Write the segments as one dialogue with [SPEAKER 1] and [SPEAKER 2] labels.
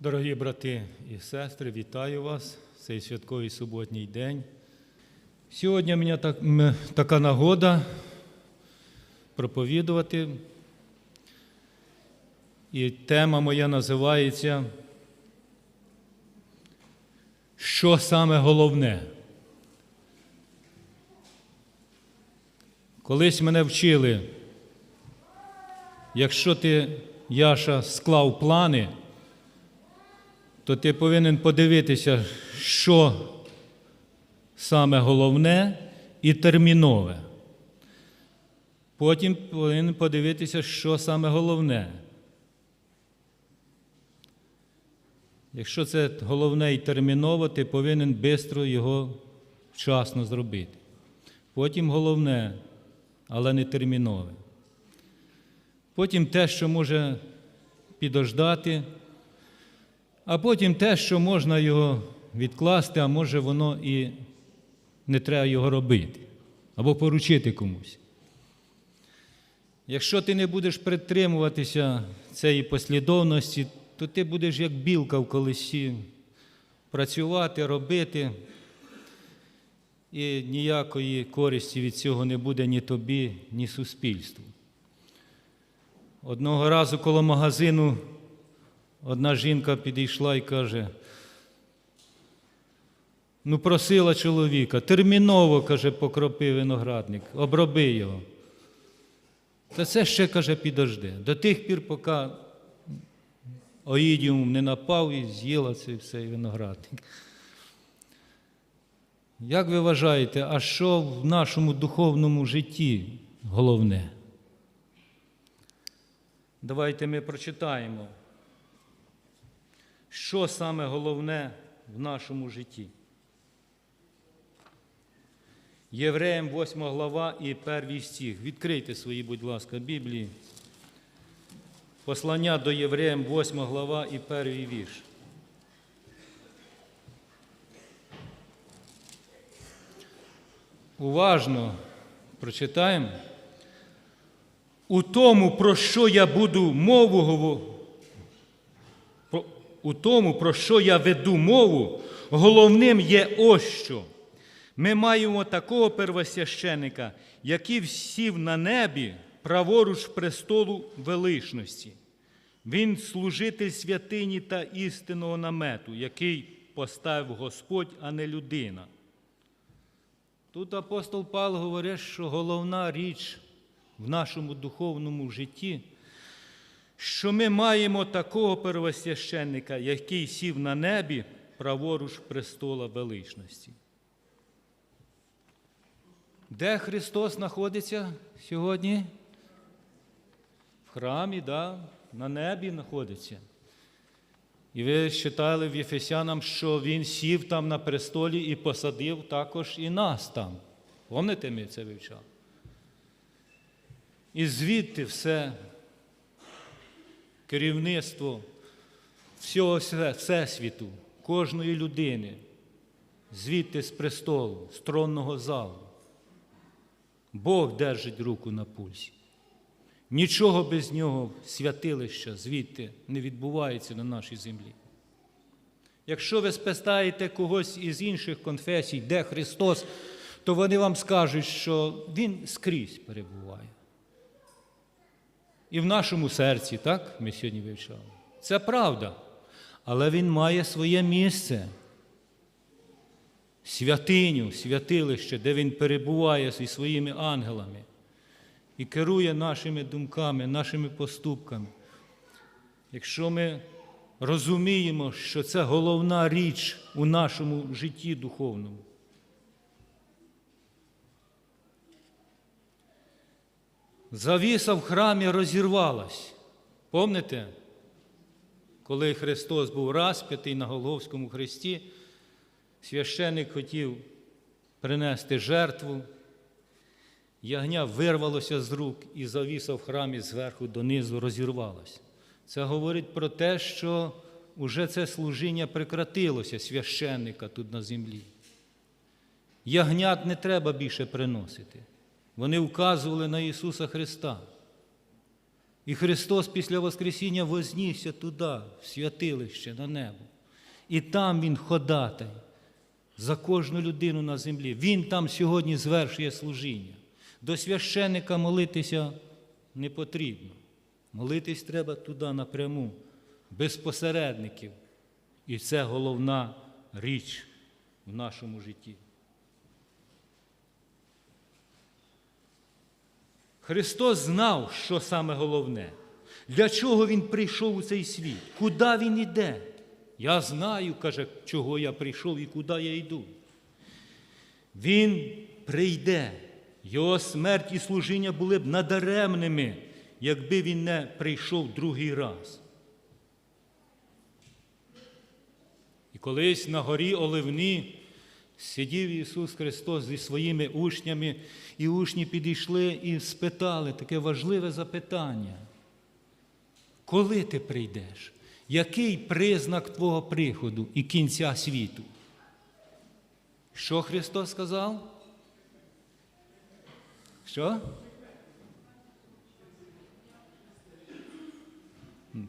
[SPEAKER 1] Дорогі брати і сестри, вітаю вас в цей святковий суботній день. Сьогодні в мене так, така нагода проповідувати. І тема моя називається Що саме головне? Колись мене вчили, якщо ти, Яша, склав плани, то ти повинен подивитися, що саме головне і термінове. Потім повинен подивитися, що саме головне. Якщо це головне і терміново, ти повинен швидко його вчасно зробити. Потім головне, але не термінове. Потім те, що може підождати, а потім те, що можна його відкласти, а може воно і не треба його робити, або поручити комусь. Якщо ти не будеш притримуватися цієї послідовності, то ти будеш як білка в колесі працювати, робити, і ніякої користі від цього не буде ні тобі, ні суспільству. Одного разу коло магазину одна жінка підійшла і каже, ну просила чоловіка, терміново, каже, покропи виноградник, оброби його. Та це ще, каже, підожде. До тих пір, поки оїдіум не напав і з'їла цей все виноградник. Як ви вважаєте, а що в нашому духовному житті головне? Давайте ми прочитаємо, що саме головне в нашому житті. Євреям 8 глава і перший стих. Відкрийте свої, будь ласка, Біблії. Послання до Євреям 8 глава і перший вірш. Уважно прочитаємо. У тому, про що я буду мову у тому, про що я веду мову, головним є ось що. Ми маємо такого первосвященика, який сів на небі праворуч престолу величності. Він служитель святині та істинного намету, який поставив Господь, а не людина. Тут апостол Павло говорить, що головна річ в нашому духовному житті, що ми маємо такого первосвященника, який сів на небі праворуч престола величності. Де Христос знаходиться сьогодні? В храмі, да, на небі знаходиться. І ви читали в Єфесянам, що Він сів там на престолі і посадив також і нас там. Пам'ятаєте, ми це вивчали? І звідти все керівництво всього Всесвіту, кожної людини, звідти з престолу, з тронного залу. Бог держить руку на пульсі. Нічого без нього святилища звідти не відбувається на нашій землі. Якщо ви спитаєте когось із інших конфесій, де Христос, то вони вам скажуть, що Він скрізь перебуває. І в нашому серці, так, ми сьогодні вивчали. Це правда. Але Він має своє місце. Святиню, святилище, де Він перебуває зі своїми ангелами і керує нашими думками, нашими поступками. Якщо ми розуміємо, що це головна річ у нашому житті духовному. Завіса в храмі розірвалась. Помните, коли Христос був розп'ятий на Голговському хресті, священик хотів принести жертву, ягня вирвалося з рук і завіса в храмі зверху донизу розірвалась. Це говорить про те, що уже це служіння прекратилося священника тут на землі. Ягнят не треба більше приносити. Вони вказували на Ісуса Христа.
[SPEAKER 2] І Христос після Воскресіння вознісся туди, в святилище на небо. І там Він ходатай за кожну людину на землі. Він там сьогодні звершує служіння. До священника молитися не потрібно. Молитись треба туди напряму, без посередників. І це головна річ в нашому житті. Христос знав, що саме головне. Для чого Він прийшов у цей світ? Куди Він іде? Я знаю, каже, чого я прийшов і куди я йду. Він прийде. Його смерть і служіння були б надаремними, якби він не прийшов другий раз. І колись на горі Оливні сидів Ісус Христос зі своїми учнями, і учні підійшли і спитали таке важливе запитання. Коли ти прийдеш? Який признак Твого приходу і кінця світу? Що Христос сказав? Що?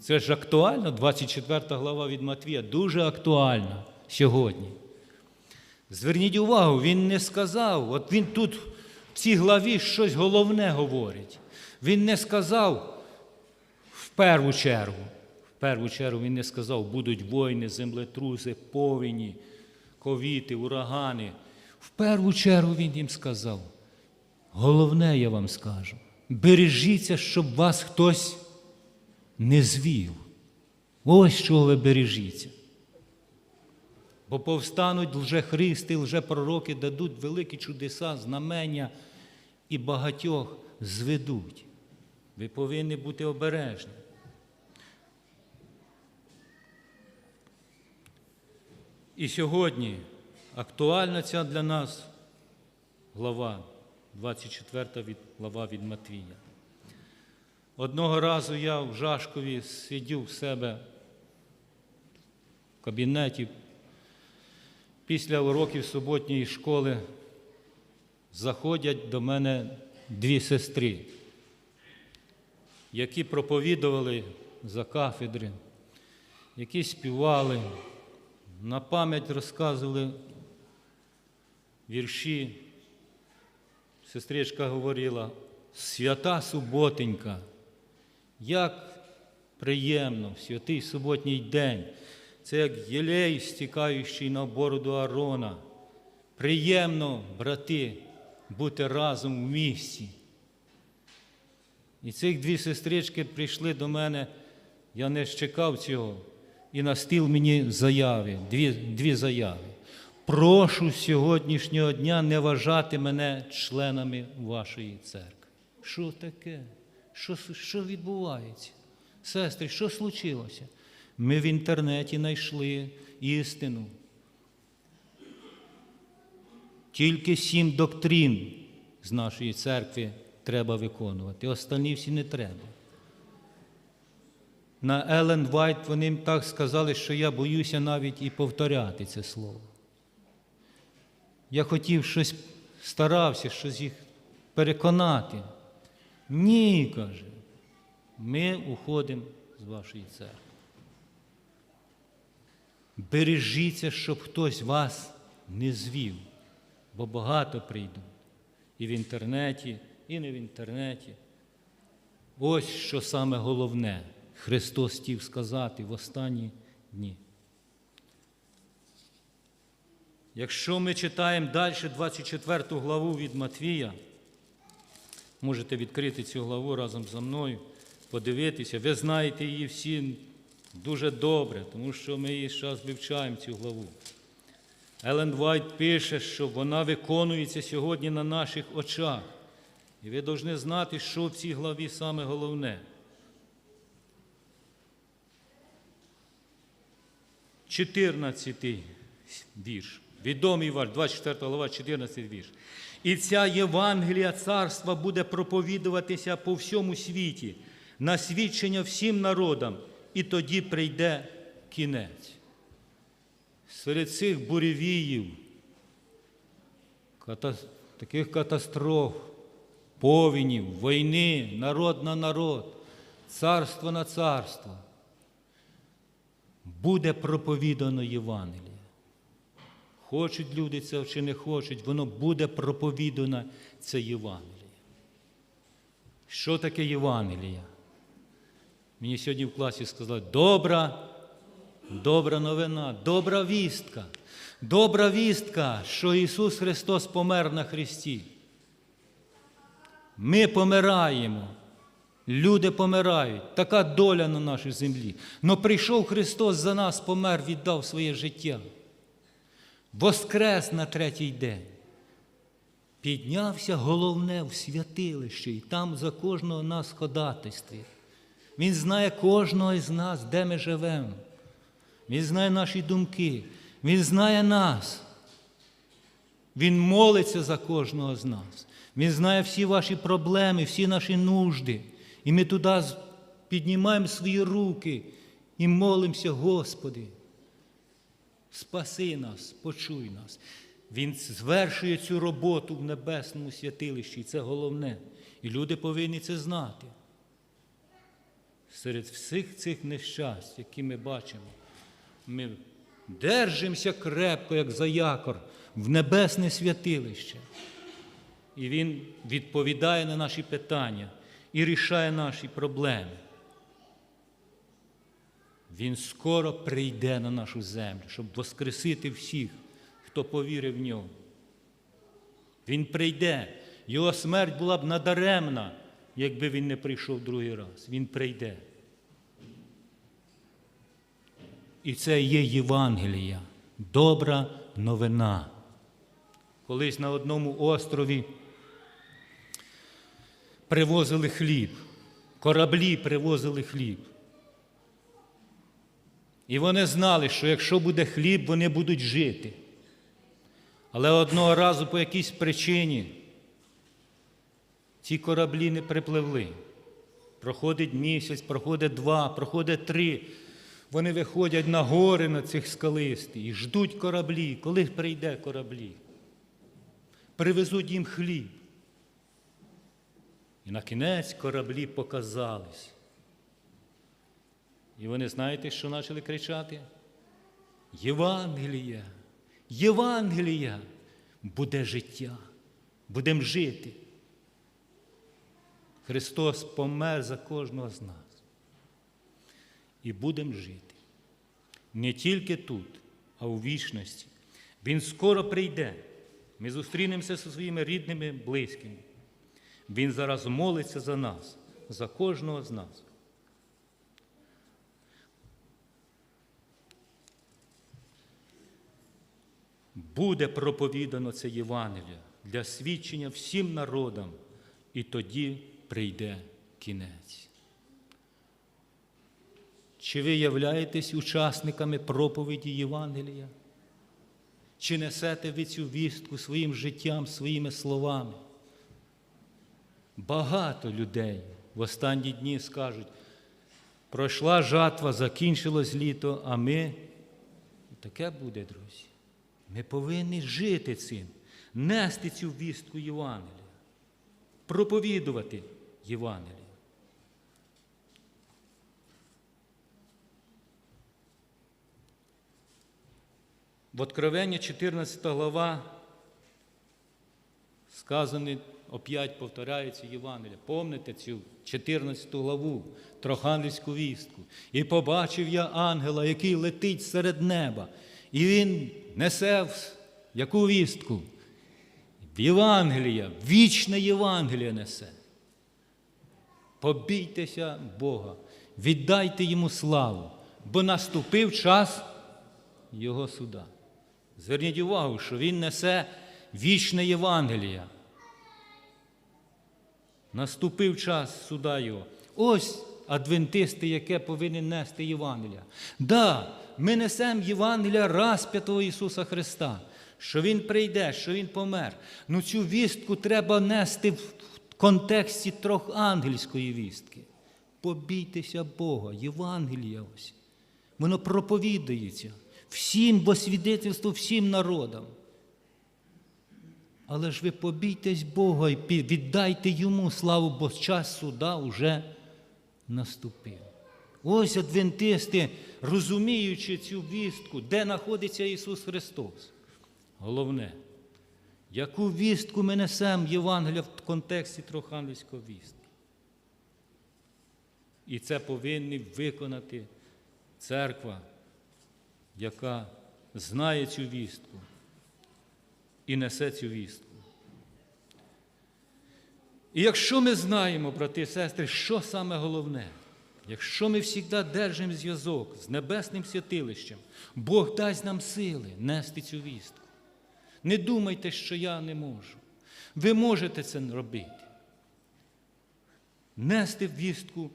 [SPEAKER 2] Це ж актуально, 24 глава від Матвія, дуже актуальна сьогодні. Зверніть увагу, він не сказав, от він тут в цій главі щось головне говорить. Він не сказав в першу чергу. В першу чергу він не сказав, будуть війни, землетруси, повені, ковіти, урагани. В першу чергу він їм сказав. Головне, я вам скажу, бережіться, щоб вас хтось не звів. Ось чого ви бережіться. Бо повстануть лжехристи, лжепророки, дадуть великі чудеса, знамення і багатьох зведуть. Ви повинні бути обережні. І сьогодні актуальна ця для нас глава, 24 від, глава від Матвія. Одного разу я в Жашкові сидів в себе в кабінеті. Після уроків суботньої школи заходять до мене дві сестри, які проповідували за кафедри, які співали, на пам'ять розказували вірші. Сестричка говорила, свята суботенька, як приємно, в святий суботній день. Це як єлей, стікаючий на бороду Арона. Приємно, брати, бути разом в місті. І цих дві сестрички прийшли до мене, я не чекав цього, і на стіл мені заяви, дві, дві заяви. Прошу сьогоднішнього дня не вважати мене членами вашої церкви. Що таке? Що, що відбувається? Сестри, що случилося? Ми в інтернеті знайшли істину. Тільки сім доктрин з нашої церкви треба виконувати, останні всі не треба. На Елен Вайт вони так сказали, що я боюся навіть і повторяти це слово. Я хотів щось старався, щось їх переконати. Ні, каже, ми уходимо з вашої церкви. Бережіться, щоб хтось вас не звів, бо багато прийдуть і в інтернеті, і не в інтернеті. Ось що саме головне Христос хотів сказати в останні дні. Якщо ми читаємо далі 24 главу від Матвія, можете відкрити цю главу разом зі мною, подивитися. Ви знаєте її всі дуже добре, тому що ми її зараз вивчаємо цю главу. Елен Вайт пише, що вона виконується сьогодні на наших очах. І ви повинні знати, що в цій главі саме головне. 14 вірш. Відомий ваш, 24 глава, 14 вірш. І ця Євангелія царства буде проповідуватися по всьому світі, на свідчення всім народам, і тоді прийде кінець. Серед цих буревіїв, таких катастроф, повенів, війни, народ на народ, царство на царство, буде проповідано Євангеліє. Хочуть люди це чи не хочуть, воно буде проповідано це Євангеліє. Що таке Євангеліє? Мені сьогодні в класі сказали, добра, добра новина, добра вістка. Добра вістка, що Ісус Христос помер на Христі. Ми помираємо. Люди помирають. Така доля на нашій землі. Но прийшов Христос за нас, помер, віддав своє життя. Воскрес на третій день. Піднявся головне в святилище, і там за кожного нас ходатайствує. Він знає кожного із нас, де ми живемо. Він знає наші думки, Він знає нас. Він молиться за кожного з нас. Він знає всі ваші проблеми, всі наші нужди. І ми туди піднімаємо свої руки і молимося, Господи. Спаси нас, почуй нас. Він звершує цю роботу в небесному святилищі, і це головне. І люди повинні це знати. Серед всіх цих нещасть, які ми бачимо, ми держимося крепко, як за якор, в небесне святилище. І Він відповідає на наші питання і рішає наші проблеми. Він скоро прийде на нашу землю, щоб воскресити всіх, хто повірив в нього. Він прийде. Його смерть була б надаремна, якби він не прийшов другий раз. Він прийде. І це є Євангелія, добра новина. Колись на одному острові привозили хліб, кораблі привозили хліб. І вони знали, що якщо буде хліб, вони будуть жити. Але одного разу по якійсь причині ці кораблі не припливли. Проходить місяць, проходить два, проходить три. Вони виходять на гори на цих скалисті і ждуть кораблі. Коли прийде кораблі? Привезуть їм хліб. І на кінець кораблі показались. І вони знаєте, що почали кричати? Євангелія, Євангелія, буде життя, будемо жити. Христос помер за кожного з нас. І будемо жити. Не тільки тут, а у вічності. Він скоро прийде. Ми зустрінемося зі своїми рідними, близькими. Він зараз молиться за нас, за кожного з нас. Буде проповідано це Євангеліє для свідчення всім народам, і тоді прийде кінець. Чи ви являєтесь учасниками проповіді Євангелія? Чи несете ви цю вістку своїм життям, своїми словами? Багато людей в останні дні скажуть, пройшла жатва, закінчилось літо, а ми таке буде, друзі. Ми повинні жити цим, нести цю вістку Євангелія, проповідувати Євангелія. В Откровенні 14 глава сказано, опять повторяється Євангелія. Помните цю 14 главу, Трохангельську вістку. І побачив я ангела, який летить серед неба. І він несе в яку вістку? В Євангелія, вічне Євангеліє несе. Побійтеся Бога, віддайте йому славу, бо наступив час Його суда. Зверніть увагу, що Він несе вічне Євангеліє. Наступив час суда Його. Ось адвентисти, яке повинен нести Євангелія. Да, ми несемо Євангелія розп'ятого Ісуса Христа, що Він прийде, що Він помер. Ну цю вістку треба нести в контексті трохангельської вістки. Побійтеся Бога, Євангелія ось. Воно проповідується всім, бо свідетельство всім народам. Але ж ви побійтесь Бога і віддайте йому славу, бо час суда вже наступив. Ось адвентисти, розуміючи цю вістку, де знаходиться Ісус Христос. Головне, яку вістку ми несемо Євангелія в контексті Троханівського вістки. І це повинні виконати церква, яка знає цю вістку і несе цю вістку. І якщо ми знаємо, брати і сестри, що саме головне, якщо ми завжди держимо зв'язок з небесним святилищем, Бог дасть нам сили нести цю вістку. Не думайте, що я не можу. Ви можете це робити. Нести вістку,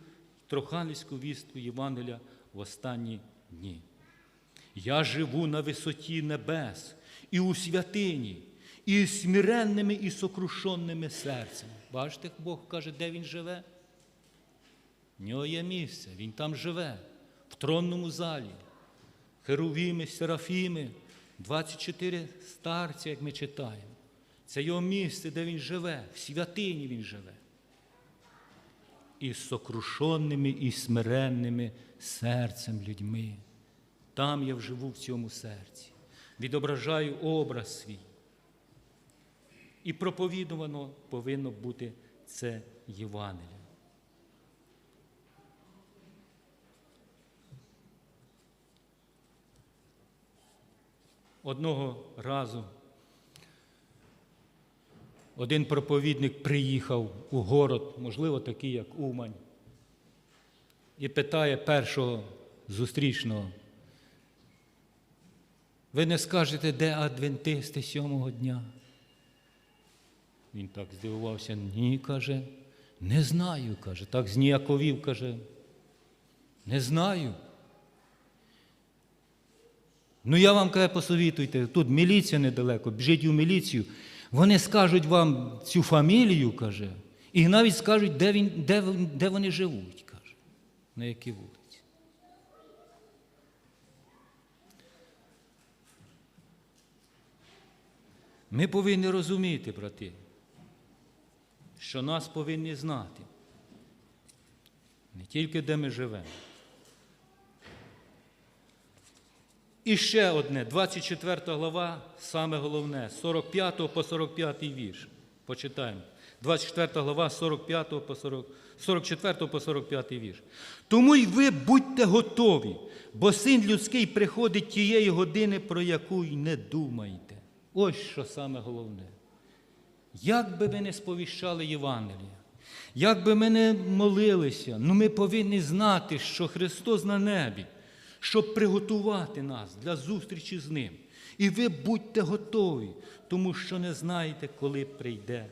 [SPEAKER 2] троханівську вістку Євангелія в останні дні. Я живу на висоті небес і у святині, і смиренними і сокрушенними серцями. Бачите, Бог каже, де він живе? В нього є місце, він там живе, в тронному залі. Херувіми, серафіми, 24 старці, як ми читаємо. Це його місце, де він живе, в святині він живе. І з і смиренними серцем людьми. Там я вживу в цьому серці, відображаю образ свій. І проповідувано повинно бути це Євангеліє. Одного разу один проповідник приїхав у город, можливо, такий, як Умань, і питає першого зустрічного, ви не скажете, де адвентисти сьомого дня? Він так здивувався, ні, каже, не знаю, каже, так зніяковів, каже, не знаю. Ну, я вам каже, посовітуйте, тут міліція недалеко, біжіть у міліцію. Вони скажуть вам цю фамілію, каже, і навіть скажуть, де, він, де, де вони живуть, каже, на якій вулиці. Ми повинні розуміти, брати, що нас повинні знати. Не тільки де ми живемо. І ще одне, 24 глава, саме головне, 45 по 45 вірш. Почитаємо. 24 глава, 45 по 40, 44 по 45 вірш. Тому й ви будьте готові, бо син людський приходить тієї години, про яку й не думаєте. Ось що саме головне. Як би ми не сповіщали Євангелія, як би ми не молилися, ну ми повинні знати, що Христос на небі, щоб приготувати нас для зустрічі з Ним. І ви будьте готові, тому що не знаєте, коли прийде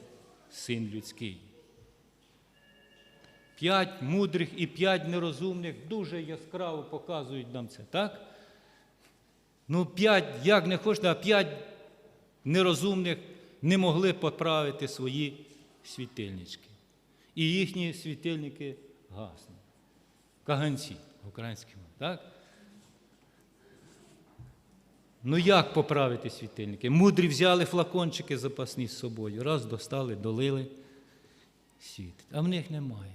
[SPEAKER 2] Син людський. П'ять мудрих і п'ять нерозумних дуже яскраво показують нам це, так? Ну, п'ять, як не хочете, а п'ять нерозумних не могли поправити свої світильнички. І їхні світильники гаснуть. Каганці українськими, так? Ну як поправити світильники? Мудрі взяли флакончики запасні з собою, раз достали, долили світить. А в них немає.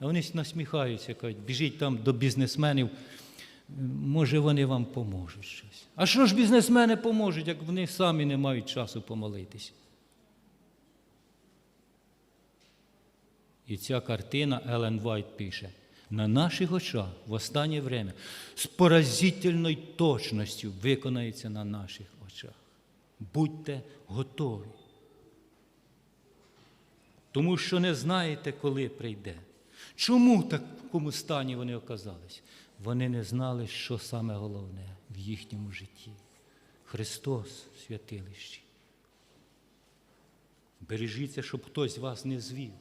[SPEAKER 2] А вони насміхаються, кажуть, біжіть там до бізнесменів, може вони вам поможуть щось. А що ж бізнесмени поможуть, як вони самі не мають часу помолитися? І ця картина Елен Вайт пише, на наших очах в останнє время з поразительною точністю виконається на наших очах. Будьте готові. Тому що не знаєте, коли прийде. Чому в такому стані вони оказались? Вони не знали, що саме головне в їхньому житті. Христос в святилищі. Бережіться, щоб хтось вас не звів.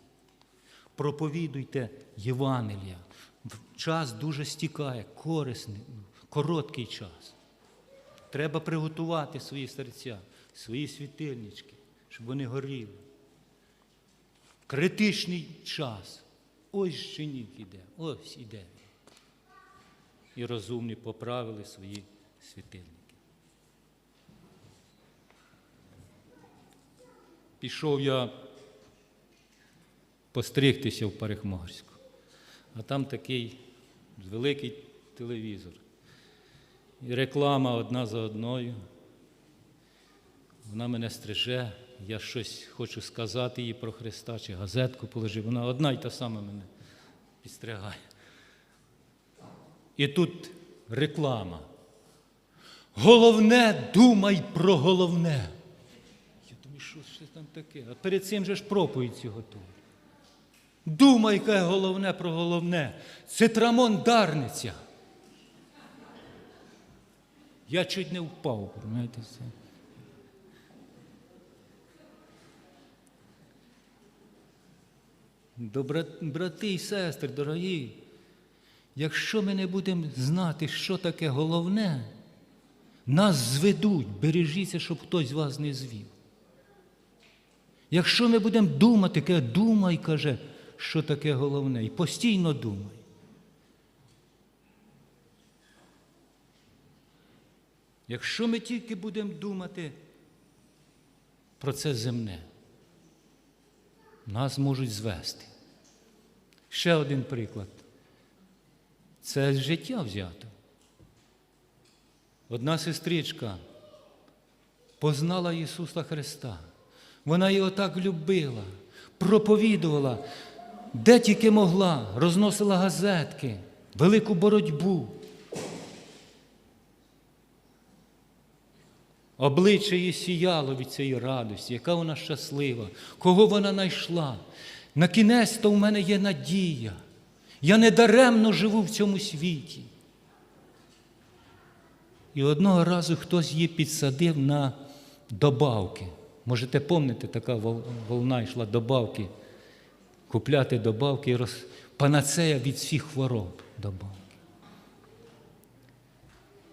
[SPEAKER 2] Проповідуйте Євангелія. Час дуже стікає, корисний, короткий час. Треба приготувати свої серця, свої світильнички, щоб вони горіли. Критичний час. Ось щенік іде, ось іде. І розумні поправили свої світильники. Пішов я постригтися в парикмахерську. а там такий великий телевізор. І реклама одна за одною. Вона мене стриже, я щось хочу сказати їй про Христа, чи газетку положив. Вона одна й та сама мене підстригає. І тут реклама. Головне, думай про головне. Я думаю, що це там таке? А перед цим же ж проповідь цю готує. Думай, яке головне про головне. Це Трамон Дарниця. Я чуть не впав, розумієте це. До брати і сестри, дорогі, якщо ми не будемо знати, що таке головне, нас зведуть, бережіться, щоб хтось вас не звів. Якщо ми будемо думати, думай, каже, що таке головне, і постійно думай. Якщо ми тільки будемо думати про це земне, нас можуть звести. Ще один приклад. Це з життя взято. Одна сестричка познала Ісуса Христа. Вона його так любила, проповідувала, де тільки могла, розносила газетки, велику боротьбу. Обличчя її сіяло від цієї радості, яка вона щаслива, кого вона знайшла. На кінець то в мене є надія. Я не даремно живу в цьому світі. І одного разу хтось її підсадив на добавки. Можете пам'ятати, така волна йшла добавки, купляти добавки, роз... панацея від всіх хвороб добавки.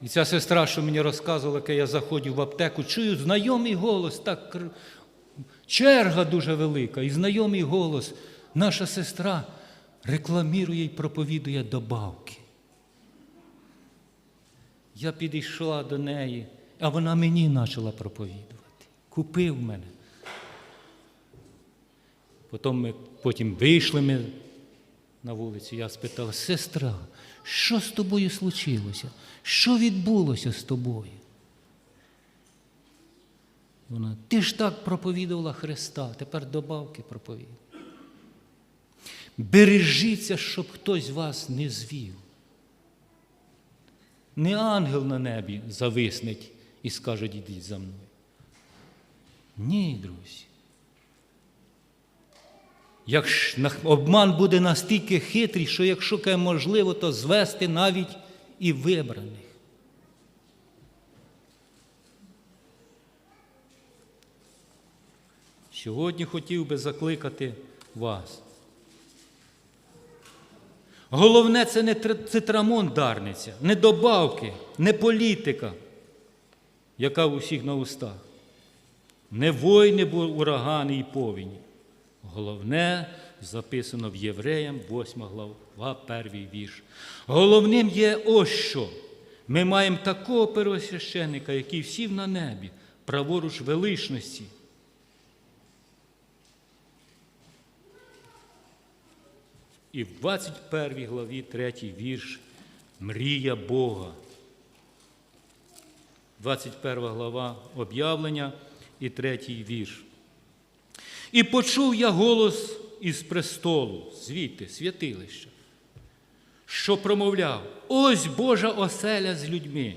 [SPEAKER 2] І ця сестра, що мені розказувала, яка я заходив в аптеку, чую знайомий голос, так черга дуже велика, і знайомий голос. Наша сестра рекламірує і проповідує добавки. Я підійшла до неї, а вона мені почала проповідувати. Купив мене. Потім, ми, потім вийшли ми на вулицю, я спитала, сестра, що з тобою случилося? Що відбулося з тобою? Вона, ти ж так проповідувала Христа, тепер добавки проповідуй. Бережіться, щоб хтось вас не звів. Не ангел на небі зависнеть і скаже, йдіть за мною. Ні, друзі. Якщо обман буде настільки хитрий, що якщо каже, можливо, то звести навіть і вибраних. Сьогодні хотів би закликати вас. Головне це не цитрамон дарниця, не добавки, не політика, яка у всіх на устах, не війни, бу- урагани і повіні. Головне записано в Євреям, 8 глава, перший вірш. Головним є ось що. Ми маємо такого первосвященника, який сів на небі, праворуч величності. І в 21 главі, 3 вірш, мрія Бога. 21 глава об'явлення і 3 вірш. І почув я голос із престолу, звідти, святилища, що промовляв: ось Божа оселя з людьми,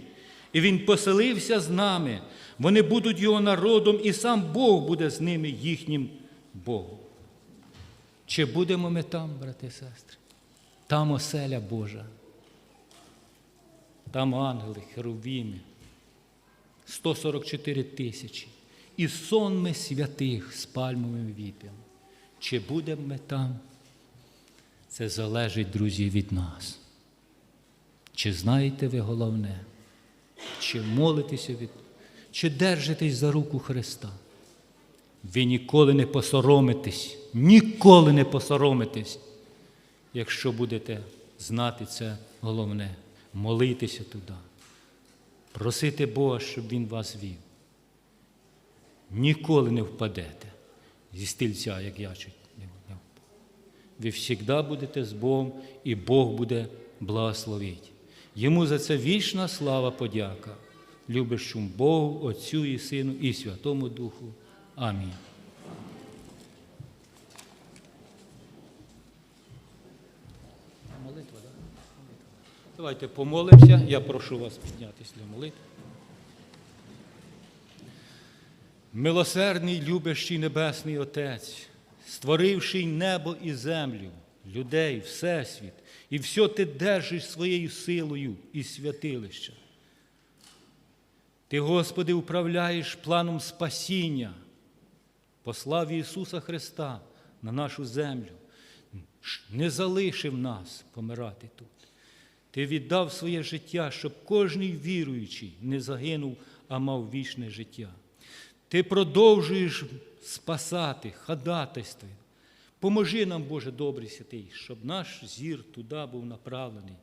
[SPEAKER 2] і Він поселився з нами, вони будуть його народом, і сам Бог буде з ними їхнім Богом. Чи будемо ми там, брати і сестри? Там оселя Божа, там ангели, херувіми, 144 тисячі. І сонми святих з пальмовим віп'ям. Чи будемо ми там? Це залежить, друзі, від нас. Чи знаєте ви головне? Чи молитеся від, чи держитесь за руку Христа? Ви ніколи не посоромитесь, ніколи не посоромитесь, якщо будете знати це головне, молитися туди, просити Бога, щоб Він вас вів. Ніколи не впадете зі стільця, як я чуть ви завжди будете з Богом, і Бог буде благословити. Йому за це вічна слава подяка, любящому Богу, Отцю і Сину, і Святому Духу. Амінь. Молитва, так? Давайте помолимося. Я прошу вас піднятися для молитви. Милосердний, любящий Небесний Отець, створивший небо і землю, людей, Всесвіт, і все ти держиш своєю силою і святилища. Ти, Господи, управляєш планом спасіння, послав Ісуса Христа на нашу землю, не залишив нас помирати тут. Ти віддав своє життя, щоб кожний віруючий не загинув, а мав вічне життя. Ти продовжуєш спасати, ходатайствуй. Поможи нам, Боже добрий святий, щоб наш зір туди був направлений,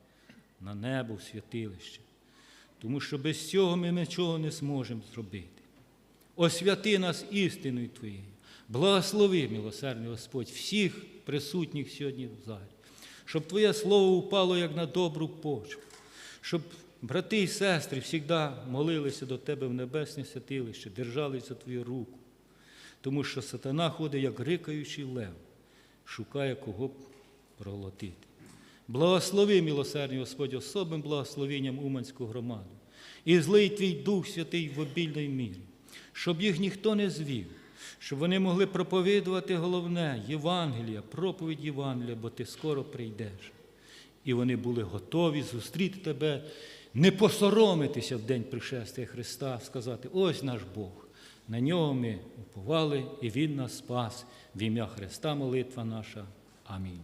[SPEAKER 2] на небо, в святилище. Тому що без цього ми нічого не зможемо зробити. Освяти нас істиною Твоєю. Благослови, милосердний Господь, всіх присутніх сьогодні в залі, щоб Твоє Слово упало як на добру почву, щоб брати і сестри завжди молилися до Тебе в небесне святилище, держались за Твою руку. Тому що сатана ходить, як рикаючий лев, шукає кого б проглотити. Благослови, милосердний Господь, особим благословенням Уманську громаду. І злий твій Дух Святий в обільній мірі, щоб їх ніхто не звів, щоб вони могли проповідувати головне Євангелія, проповідь Євангелія, бо ти скоро прийдеш. І вони були готові зустріти тебе, не посоромитися в день пришестя Христа, сказати: ось наш Бог. На нього ми уповали, і Він нас спас. В ім'я Христа молитва наша. Амінь.